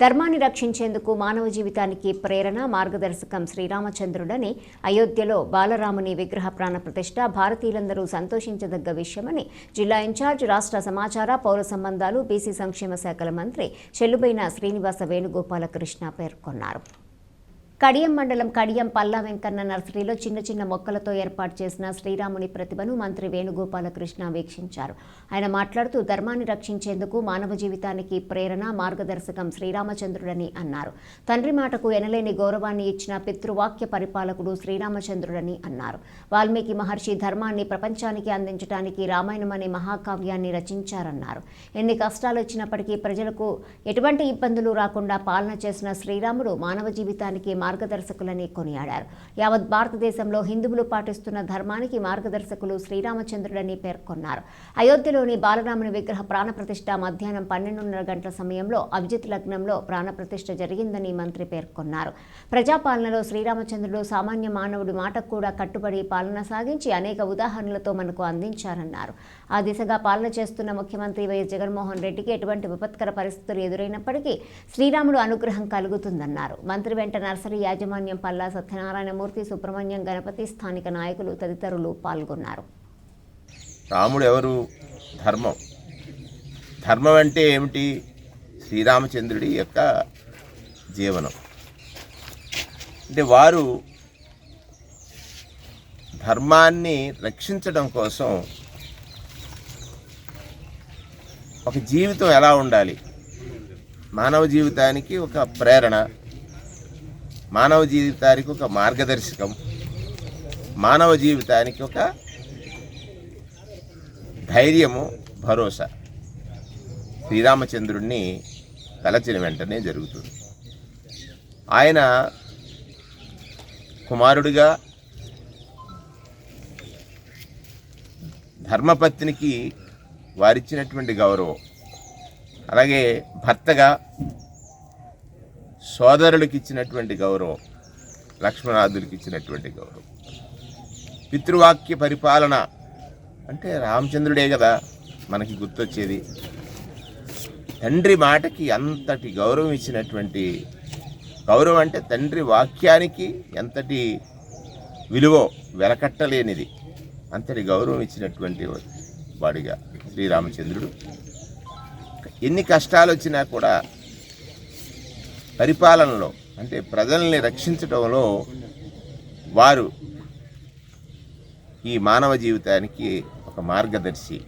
ధర్మాన్ని రక్షించేందుకు మానవ జీవితానికి ప్రేరణ మార్గదర్శకం శ్రీరామచంద్రుడని అయోధ్యలో బాలరాముని విగ్రహ ప్రాణ ప్రతిష్ట భారతీయులందరూ సంతోషించదగ్గ విషయమని జిల్లా ఇన్ఛార్జ్ రాష్ట్ర సమాచార పౌర సంబంధాలు బీసీ సంక్షేమ శాఖల మంత్రి చెల్లుబైన శ్రీనివాస వేణుగోపాలకృష్ణ పేర్కొన్నారు. కడియం మండలం కడియం పల్లా వెంకన్న నర్సరీలో చిన్న చిన్న మొక్కలతో ఏర్పాటు చేసిన శ్రీరాముని ప్రతిభను మంత్రి వేణుగోపాలకృష్ణ వీక్షించారు. ఆయన మాట్లాడుతూ ధర్మాన్ని రక్షించేందుకు మానవ జీవితానికి ప్రేరణ మార్గదర్శకం శ్రీరామచంద్రుడని అన్నారు. తండ్రి మాటకు ఎనలేని గౌరవాన్ని ఇచ్చిన పితృవాక్య పరిపాలకుడు శ్రీరామచంద్రుడని అన్నారు. వాల్మీకి మహర్షి ధర్మాన్ని ప్రపంచానికి అందించడానికి రామాయణం అనే మహాకావ్యాన్ని రచించారన్నారు. ఎన్ని కష్టాలు వచ్చినప్పటికీ ప్రజలకు ఎటువంటి ఇబ్బందులు రాకుండా పాలన చేసిన శ్రీరాముడు మానవ జీవితానికి మార్గదర్శకులని కొనియాడారు. యావత్ భారతదేశంలో హిందువులు పాటిస్తున్న ధర్మానికి మార్గదర్శకులు శ్రీరామచంద్రుడని పేర్కొన్నారు. అయోధ్యలోని బాలరాముని విగ్రహ ప్రాణప్రతిష్ఠ మధ్యాహ్నం పన్నెండున్నర గంటల సమయంలో అభిజిత్ లగ్నంలో ప్రాణప్రతిష్ఠ జరిగిందని మంత్రి పేర్కొన్నారు. ప్రజాపాలనలో శ్రీరామచంద్రుడు సామాన్య మానవుడి మాటకు కూడా కట్టుబడి పాలన సాగించి అనేక ఉదాహరణలతో మనకు అందించారన్నారు. ఆ దిశగా పాలన చేస్తున్న ముఖ్యమంత్రి వైఎస్ జగన్మోహన్ రెడ్డికి ఎటువంటి విపత్కర పరిస్థితులు ఎదురైనప్పటికీ శ్రీరాముడు అనుగ్రహం కలుగుతుందన్నారు. మంత్రి వెంట నర్సరీ యాజమాన్యం పల్లా సత్యనారాయణమూర్తి సుబ్రహ్మణ్యం గణపతి స్థానిక నాయకులు తదితరులు పాల్గొన్నారు. రాముడు ఎవరు ధర్మం. ధర్మం అంటే ఏమిటి? శ్రీరామచంద్రుడి యొక్క జీవనం. అంటే వారు ధర్మాన్ని రక్షించడం కోసం ఒక జీవితం ఎలా ఉండాలి? మానవ జీవితానికి ఒక ప్రేరణ మానవ జీవితానికి ఒక మార్గదర్శకం. మానవ జీవితానికి ఒక ధైర్యము భరోసా. శ్రీరామచంద్రుణ్ణి తలచిన వెంటనే జరుగుతుంది. ఆయన కుమారుడిగా ధర్మపత్నికి వారిచ్చినటువంటి గౌరవం. అలాగే భర్తగా సోదరులకు ఇచ్చినటువంటి గౌరవం లక్ష్మణాదులకి ఇచ్చినటువంటి గౌరవం. పితృవాక్య పరిపాలన అంటే రామచంద్రుడే కదా మనకి గుర్తొచ్చేది. తండ్రి మాటకి అంతటి గౌరవం ఇచ్చినటువంటి గౌరవం అంటే తండ్రి వాక్యానికి ఎంతటి విలువ వెలకట్టలేనిది. అంతటి గౌరవం ఇచ్చినటువంటి వాడిగా శ్రీరామచంద్రుడు. ఎన్ని కష్టాలు వచ్చినా కూడా పరిపాలనలో అంటే ప్రజల్ని రక్షించడంలో వారు ఈ మానవ జీవితానికి ఒక మార్గదర్శి.